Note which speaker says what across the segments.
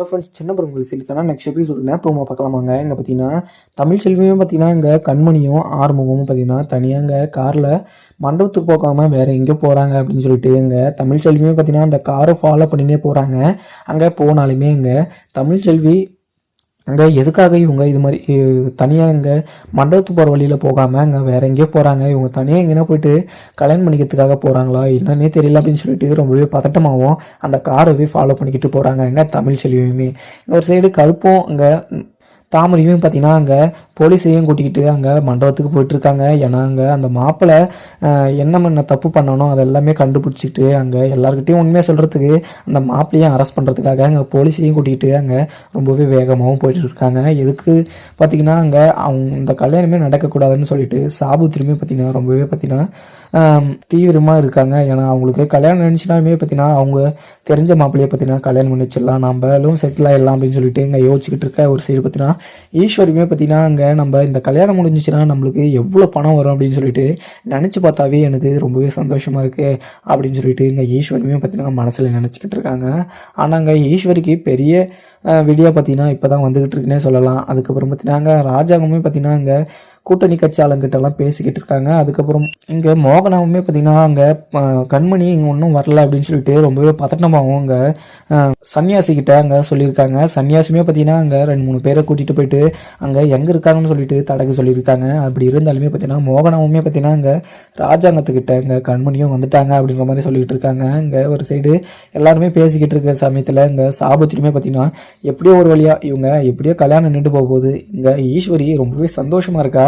Speaker 1: Hello friends சின்ன பொருட்கள் சிலிக்கான நெக்ஸ்ட் எபிசோட் ப்ரோமோ பார்க்கலாமாங்க? இங்கே பார்த்தீங்கன்னா தமிழ் செல்வியும் பார்த்தீங்கன்னா இங்கே கண்மணியும் ஆறுமுகமும் பார்த்தீங்கன்னா தனியாக இங்கே காரில் மண்டபத்துக்கு போகாமல் வேறு எங்கே போகிறாங்க அப்படின்னு சொல்லிட்டு இங்கே தமிழ் செல்வியும் பார்த்தீங்கன்னா அந்த காரை ஃபாலோ பண்ணினே போகிறாங்க அங்கே போனாலுமே இங்கே தமிழ் செல்வி அங்கே எதுக்காக இவங்க இது மாதிரி தனியாக இங்கே மண்டபத்துக்கு போகிற வழியில் போகாமல் அங்கே வேறு எங்கேயோ போகிறாங்க இவங்க தனியாக எங்கேனா போயிட்டு கல்யாணம் பண்ணிக்கிறதுக்காக போகிறாங்களா என்னன்னே தெரியல அப்படின்னு சொல்லிட்டு ரொம்பவே பதட்டமாகவும் அந்த காரவே ஃபாலோ பண்ணிக்கிட்டு போகிறாங்க அங்கே தமிழ் செல்வியுமே. இங்கே ஒரு சைடு கருப்பும் அங்கே தாமரையும் பார்த்தீங்கன்னா அங்கே போலீஸையும் கூட்டிக்கிட்டு அங்கே மண்டபத்துக்கு போயிட்டுருக்காங்க. ஏன்னா அங்கே அந்த மாப்பிள்ளை என்ன என்ன தப்பு பண்ணணும் அதெல்லாமே எல்லாமே அங்கே எல்லாருக்கிட்டையும் உண்மையாக சொல்கிறதுக்கு அந்த மாப்பிள்ளையும் அரெஸ்ட் பண்ணுறதுக்காக அங்கே போலீஸையும் கூட்டிகிட்டு அங்கே ரொம்பவே வேகமாகவும் போயிட்டு இருக்காங்க எதுக்கு பார்த்தீங்கன்னா அங்கே அவங்க இந்த கல்யாணமே நடக்கக்கூடாதுன்னு சொல்லிட்டு சாபு திரும்பி பார்த்தீங்கன்னா ரொம்பவே பார்த்தீங்கன்னா தீவிரமாக இருக்காங்க. ஏன்னா அவங்களுக்கு கல்யாணம் நினச்சினாலுமே பார்த்தீங்கன்னா அவங்க தெரிஞ்ச மாப்பிள்ளையை பார்த்தீங்கன்னா கல்யாணம் பண்ணி வச்சிடலாம் நம்மளும் செட்டில் ஆகிடலாம் அப்படின்னு சொல்லிட்டு இங்கே யோசிச்சுக்கிட்டு இருக்க ஒரு சைடு பார்த்தீங்கன்னா ஈஸ்வரியுமே பார்த்தீங்கன்னா அங்கே நம்ம இந்த கல்யாணம் முடிஞ்சிச்சுன்னா நம்மளுக்கு எவ்வளோ பணம் வரும் அப்படின்னு சொல்லிட்டு நினச்சி பார்த்தாவே எனக்கு ரொம்பவே சந்தோஷமாக இருக்குது அப்படின்னு சொல்லிட்டு இங்கே ஈஸ்வரியுமே பார்த்தீங்கன்னா மனசில் நினச்சிக்கிட்டு இருக்காங்க. ஆனால் அங்கே ஈஸ்வரிக்கு பெரிய வெளியே பார்த்தீங்கன்னா இப்போ தான் வந்துக்கிட்டு இருக்குன்னே சொல்லலாம். அதுக்கப்புறம் பார்த்தீங்கன்னா அங்கே ராஜாங்கமே பார்த்தீங்கன்னா அங்கே கூட்டணி கட்சி ஆளுங்கிட்டலாம் பேசிக்கிட்டு இருக்காங்க. அதுக்கப்புறம் இங்கே மோகனாவுமே பார்த்தீங்கன்னா அங்கே கண்மணி இங்கே ஒன்றும் வரல அப்படின்னு சொல்லிட்டு ரொம்பவே பதட்டமாகவும் அங்கே சன்னியாசிக்கிட்ட அங்கே சொல்லியிருக்காங்க. சன்னியாசியுமே பார்த்தீங்கன்னா அங்கே ரெண்டு மூணு பேரை கூட்டிகிட்டு போயிட்டு அங்கே எங்கே இருக்காங்கன்னு சொல்லிட்டு தடக்கு சொல்லியிருக்காங்க. அப்படி இருந்தாலுமே பார்த்தீங்கன்னா மோகனாவுமே பார்த்தீங்கன்னா அங்கே ராஜாங்கத்துக்கிட்ட இங்கே கண்மணியும் வந்துட்டாங்க அப்படிங்கிற மாதிரி சொல்லிகிட்டு இருக்காங்க. இங்கே ஒரு சைடு எல்லாருமே பேசிக்கிட்டு இருக்க சமயத்தில் இங்கே சாபத்திலுமே பார்த்தீங்கன்னா எப்படியோ ஒரு வழியா இவங்க எப்படியோ கல்யாணம் நின்று போக போகுது. இங்கே ஈஸ்வரி ரொம்பவே சந்தோஷமாக இருக்கா?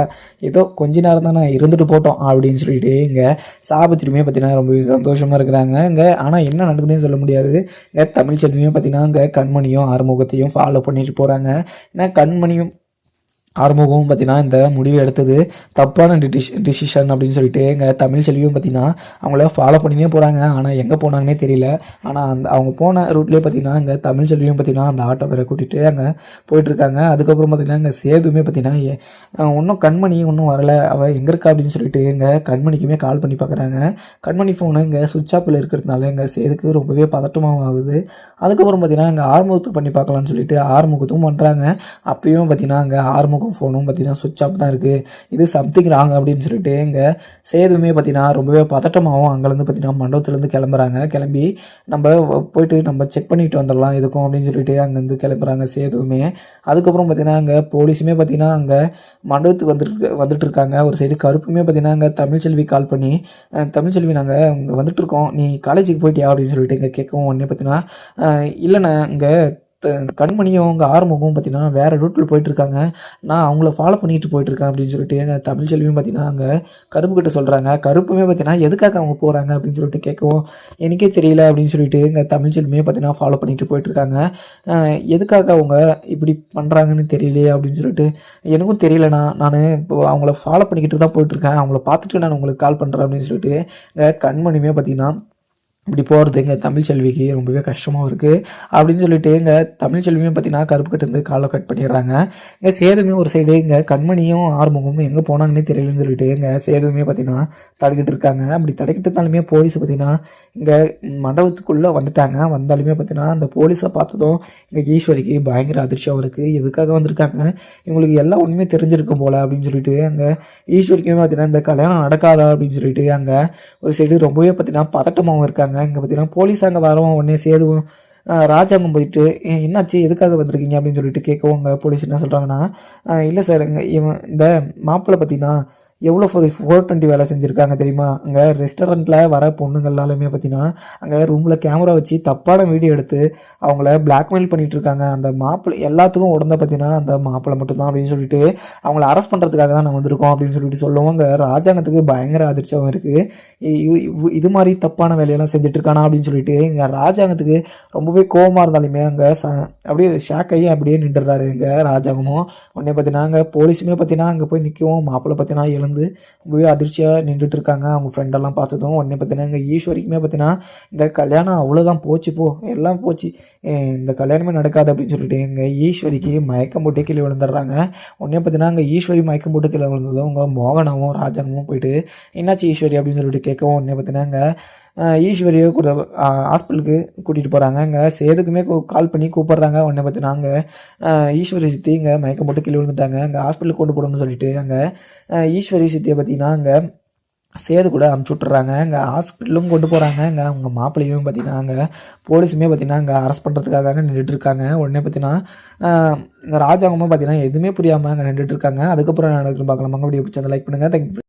Speaker 1: ஏதோ கொஞ்ச நேரம் நான் இருந்துட்டு போட்டோம் அப்படின்னு சொல்லிட்டு இங்கே சாபத்திரியுமே பார்த்தீங்கன்னா ரொம்பவே சந்தோஷமாக இருக்கிறாங்க. இங்கே ஆனால் என்ன நடக்குதுன்னு சொல்ல முடியாது. இங்கே தமிழ் செல்வியும் பார்த்தீங்கன்னா இங்கே கண்மணியும் ஆறுமுகத்தையும் ஃபாலோ பண்ணிட்டு போகிறாங்க ஏன்னா கண்மணியும் ஆறுமுகமும் பார்த்தீங்கன்னா இந்த முடிவு எடுத்தது தப்பான டிஷ் டிசிஷன் அப்படின்னு சொல்லிட்டு எங்கள் தமிழ் செல்வியும் பார்த்தீங்கன்னா அவங்கள ஃபாலோ பண்ணினே போகிறாங்க ஆனால் எங்கே போனாங்கன்னே தெரியல. ஆனால் அந்த அவங்க போன ரூட்லேயே பார்த்தீங்கன்னா இங்கே தமிழ் செல்வியும் பார்த்தீங்கன்னா அந்த ஆட்டோ வேற கூட்டிகிட்டு அங்கே போயிட்டுருக்காங்க. அதுக்கப்புறம் பார்த்தீங்கன்னா இங்கே சேதுமே பார்த்தீங்கன்னா ஒன்றும் கண்மணி ஒன்றும் வரல. அவள் எங்கே இருக்கா அப்படின்னு சொல்லிட்டு எங்கள் கண்மணிக்குமே கால் பண்ணி பார்க்குறாங்க கண்மணி ஃபோனு இங்கே சுவிட்ச் ஆப்பில் இருக்கிறதுனால எங்கள் சேதுக்கு ரொம்பவே பதட்டமாக ஆகுது. அதுக்கப்புறம் பார்த்தீங்கன்னா இங்கே ஆறுமுகத்துக்கு பண்ணி பார்க்கலான்னு சொல்லிட்டு ஆறுமுகத்தும் பண்ணுறாங்க அப்பயும் பார்த்தீங்கன்னா அங்கே ஆறுமுகம் ஃபோனும் பார்த்தீங்கன்னா சுவிட்ச் ஆஃப் தான் இருக்குது இது சம்திங் ராங் அப்படின்னு சொல்லிட்டு இங்கே சேதுமே பார்த்தீங்கன்னா ரொம்பவே பதட்டமாகவும் அங்கேருந்து பார்த்தீங்கன்னா மண்டபத்துலேருந்து கிளம்புறாங்க. கிளம்பி நம்ம போயிட்டு நம்ம செக் பண்ணிட்டு வந்துடலாம் இதுக்கும் அப்படின்னு சொல்லிட்டு அங்கேருந்து கிளம்புறாங்க சேதுவுமே. அதுக்கப்புறம் பார்த்தீங்கன்னா அங்கே போலீஸுமே பார்த்தீங்கன்னா அங்கே மண்டபத்துக்கு வந்துட்டு வந்துட்டு இருக்காங்க. ஒரு சைடு கருப்புமே பார்த்தீங்கன்னா அங்கே தமிழ்ச்செல்வி கால் பண்ணி தமிழ்ச்செல்வி நாங்கள் இங்கே வந்துட்டு இருக்கோம். நீ காலேஜுக்கு போயிட்டியா அப்படின்னு சொல்லிட்டு இங்கே கேட்கவும் உடனே பார்த்தீங்கன்னா இல்லைண்ணா இல்லைண்ணே இங்கே கண்மணியும் அவங்க ஆரம்பமும் பார்த்தீங்கன்னா வேறு ரூட்டில் போயிட்டுருக்காங்க. நான் அவங்கள ஃபாலோ பண்ணிட்டு போயிட்டுருக்கேன் அப்படின்னு சொல்லிட்டு எங்கள் தமிழ்ச்செல்வியும் பார்த்தீங்கன்னா அங்கே கருப்பு கிட்ட சொல்கிறாங்க கருப்புமே பார்த்தீங்கன்னா எதுக்காக அவங்க போகிறாங்க அப்படின்னு சொல்லிட்டு கேட்கவும் எனக்கே தெரியல அப்படின்னு சொல்லிட்டு எங்கள் தமிழ்ச்செல்வியுமே பார்த்தீங்கன்னா ஃபாலோ பண்ணிட்டு போயிட்டுருக்காங்க. எதுக்காக அவங்க இப்படி பண்ணுறாங்கன்னு தெரியலையே அப்படின்னு சொல்லிட்டு எனக்கும் தெரியலண்ணா. நான் இப்போ அவங்கள ஃபாலோ பண்ணிக்கிட்டு தான் போயிட்டுருக்கேன். அவங்கள பார்த்துட்டு நான் உங்களுக்கு கால் பண்ணுறேன் அப்படின்னு சொல்லிட்டு இங்கே கண்மணியுமே பார்த்தீங்கன்னா இப்படி போகிறது எங்கள் தமிழ் செல்விக்கு ரொம்பவே கஷ்டமாக இருக்குது அப்படின்னு சொல்லிட்டு எங்கள் தமிழ் செல்வியும் பார்த்தீங்கன்னா கருப்பு கட்டு இருந்து காலை கட் பண்ணிடுறாங்க. இங்கே சேதுமே ஒரு சைடு இங்கே கண்மணியும் ஆறுமுகமும் எங்கே போனாங்கன்னே தெரியலன்னு சொல்லிட்டு எங்கள் சேதுமே பார்த்தீங்கன்னா தடுக்கிட்டு இருக்காங்க. அப்படி தடுக்கிட்டு இருந்தாலுமே போலீஸ் பார்த்தீங்கன்னா இங்கே மண்டபத்துக்குள்ளே வந்துட்டாங்க. வந்தாலுமே பார்த்தீங்கன்னா அந்த போலீஸை பார்த்ததும் இங்கே ஈஸ்வரிக்கு பயங்கர அதிர்ச்சியாக இருக்குது எதுக்காக வந்திருக்காங்க? இவங்களுக்கு எல்லாம் ஒன்றுமே தெரிஞ்சிருக்கும் போல அப்படின்னு சொல்லிட்டு அங்கே ஈஸ்வரிக்குமே பார்த்தீங்கன்னா இந்த கல்யாணம் நடக்காதா அப்படின்னு சொல்லிட்டு அங்கே ஒரு சைடு ரொம்பவே பார்த்தீங்கன்னா பதட்டமாகவும் இருக்காங்க. இங்கே பார்த்தீங்கன்னா போலீஸ் அங்கே வரவும் உடனே சேதுவும் ராஜாங்கம் போயிட்டு என்னாச்சு? எதுக்காக வந்திருக்கீங்க? அப்படின்னு சொல்லிட்டு கேட்கவும் அங்கே போலீஸ் என்ன சொல்கிறாங்கன்னா இல்லை சார் இங்கே இவன் இந்த மாப்பிள்ளை பார்த்தீங்கன்னா எவ்வளோ ஃபோர் ஃபோர் டுவெண்ட்டி வேலை செஞ்சுருக்காங்க தெரியுமா? அங்கே ரெஸ்டாரண்ட்டில் வர பொண்ணுங்கள்லாலுமே பார்த்தீங்கன்னா அங்கே ரூமில் கேமரா வச்சு தப்பான வீடியோ எடுத்து அவங்கள பிளாக்மெயில் பண்ணிகிட்டு இருக்காங்க அந்த மாப்பிள்ளை எல்லாத்துக்கும் உடனே பார்த்தீங்கன்னா அந்த மாப்பிள்ளை மட்டும்தான் அப்படின்னு சொல்லிட்டு அவங்கள அரெஸ்ட் பண்ணுறதுக்காக தான் நாங்கள் வந்திருக்கோம் அப்படின்னு சொல்லிட்டு சொல்லுவோம் அங்கே ராஜாங்கத்துக்கு பயங்கர அதிர்ச்சியாகவும் இருக்குது இது மாதிரி தப்பான வேலையெல்லாம் செஞ்சுட்டு இருக்கானா அப்படின்னு சொல்லிட்டு இங்கே ராஜாங்கத்துக்கு ரொம்பவே கோவமாக இருந்தாலுமே அங்கே ச அப்படியே ஷாக் ஆகி அப்படியே நின்றுறாரு இங்கே ராஜாங்கமும் உடனே பார்த்தீங்கன்னா அங்கே போலீஸுமே பார்த்தீங்கன்னா அங்கே போய் நிற்கவும் மாப்பிள்ளை பார்த்தீங்கன்னா எழுந்து வந்து ரொம்பவே அதிர்ச்சியாக நின்றுட்டு இருக்காங்க அவங்க ஃப்ரெண்டெல்லாம் பார்த்ததும் உடனே பார்த்தீங்கன்னா இங்கே ஈஸ்வரிக்குமே பார்த்தீங்கன்னா இந்த கல்யாணம் அவ்வளோதான் போச்சு போ எல்லாம் போச்சு. இந்த கல்யாணமே நடக்காது அப்படின்னு சொல்லிட்டு எங்கள் ஈஸ்வரிக்கு மயக்கம் போட்டு கீழே விழுந்துடுறாங்க. உடனே பார்த்தீங்கன்னா அங்கே ஈஸ்வரி மயக்கம் போட்டு கீழே விழுந்ததும் உங்கள் மோகனாவும் ராஜாங்கமும் போயிட்டு என்னாச்சு ஈஸ்வரி? அப்படின்னு சொல்லிட்டு கேட்கவும் உடனே பார்த்தீங்கன்னா அங்கே ஈஸ்வரியை கூட ஹாஸ்பிட்டலுக்கு கூட்டிகிட்டு போகிறாங்க அங்கே சேதுக்குமே கால் பண்ணி கூப்பிட்றாங்க. உடனே பார்த்தீங்கன்னா அங்கே ஈஸ்வரி சித்தி இங்கே மயக்கம் போட்டு கீழே விழுந்துட்டாங்க. அங்கே ஹாஸ்பிட்டலுக்கு கொண்டு போடணும்னு சொல்லிட்டு அங்கே ஈஸ்வரி சித்தியை பார்த்தீங்கன்னா அங்கே சேது கூட அனுப்பிச்சி விட்டுறாங்க அங்கே ஹாஸ்பிட்டலும் கொண்டு போகிறாங்க இங்கே அவங்க மாப்பிள்ளையும் பார்த்தீங்கன்னா அங்கே போலீஸுமே பார்த்தீங்கன்னா அங்கே அரெஸ்ட் பண்ணுறதுக்காக நின்றுட்டு இருக்காங்க. உடனே பார்த்தீங்கன்னா இங்கே ராஜாங்கமும் பார்த்தீங்கன்னா எதுவுமே புரியாமல் அங்கே நின்றுட்டு இருக்காங்க. அதுக்கப்புறம் என்ன பார்க்கலாம் வீடியோ பிடிச்சதை லைக் பண்ணுங்கள் தேங்க்யூ